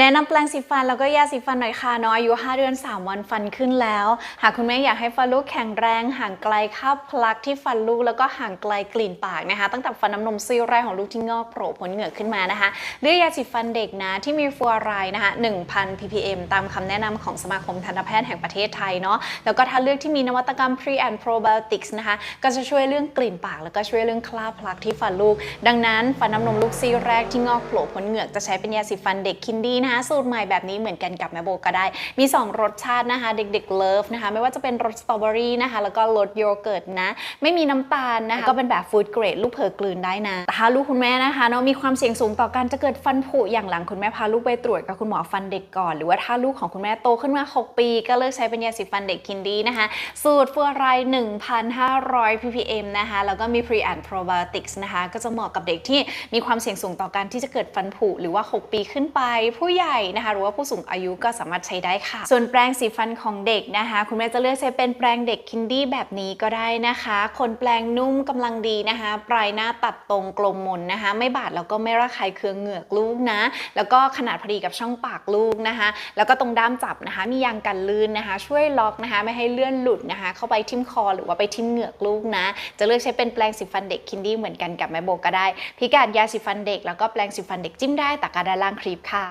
แนะนำแปรงสีฟันแล้วก็ยาสีฟันหน่อยค่ะน้องอายุ 5 เดือน 3 วันฟันขึ้นแล้ว หากคุณแม่อยากให้ฟันลูกแข็งแรง ห่างไกลคราบพลักที่ฟันลูกแล้วก็ห่างไกลกลิ่นปากนะคะ ตั้งแต่ฟันน้ำนมซี่แรกของลูกที่งอกโผล่พ้นเหงือกขึ้นมานะคะเลือกยาสีฟันเด็กนะที่มีฟลูออไรด์นะคะ 1,000 ppm ตามคำแนะนำของสมาคมทันตแพทย์แห่งประเทศไทยเนาะแล้วก็ถ้าเลือกที่มีนวัตกรรม pre and probiotics นะคะก็จะช่วยเรื่องกลิ่นปาก แล้วก็ช่วยเรื่องคราบพลักที่ฟันลูก ดังนั้นฟันน้ำนมลูกซี่แรกที่งอกโผล่พ้นเหงือกจะใช้เป็นยาสีฟันเด็กคินดี้นะคะสูตรใหม่แบบนี้เหมือนกันกับแม่โบก็ได้ มี 2 รสชาตินะคะเด็กๆเลิฟนะคะไม่ว่าจะเป็นรสสตรอเบอรี่นะคะแล้วก็รสโยเกิร์ตนะ ไม่มีน้ำตาลนะคะก็เป็นแบบฟู้ดเกรดลูกเผลอกลืนได้นะแต่ถ้าลูกคุณแม่นะคะเนาะมีความเสี่ยงสูงต่อการจะเกิดฟันผุอย่างหลังคุณแม่พาลูกไปตรวจกับคุณหมอฟันเด็กก่อน หรือว่าถ้าลูกของคุณแม่โตขึ้นมา 6 ปี ก็เลิกใช้เป็นยาสีฟันเด็กคินดีนะคะ สูตรฟูอไรด์1,500 ppm นะคะแล้วก็มี pre and probiotics นะคะก็จะเหมาะกับเด็กที่มีความเสี่ยงสูงต่อการที่จะเกิดฟันผุหรือว่า 6 ปีขึ้นไปผู้ใหญ่นะคะ หรือว่าผู้สูงอายุก็สามารถใช้ได้ค่ะ ส่วนแปรงสีฟันของเด็กนะคะ คุณแม่จะเลือกใช้เป็นแปรงเด็กคินดี้แบบนี้ก็ได้นะคะขนแปรงนุ่มกำลังดีนะคะ ปลายหน้าตัดตรงกลมมนนะคะ ไม่บาดแล้วก็ไม่ระคายเคืองเหงือกลูกนะ แล้วก็ขนาดพอดีกับช่องปากลูกนะคะ แล้วก็ตรงด้ามจับนะคะ มียางกันลื่นนะคะ ช่วยล็อกนะคะ ไม่ให้เลื่อนหลุดนะคะ เข้าไปทิ่มคอหรือว่าไปทิ่มเหงือกลูกนะ จะเลือกใช้เป็นแปรงสีฟันเด็กคินดี้เหมือนกันกับแม่โบก็ได้ พิกัดยาสีฟันเด็กแล้วก็แปรงสีฟันเด็กจิ้มได้ตะกร้าด้านล่างคลิปค่ะ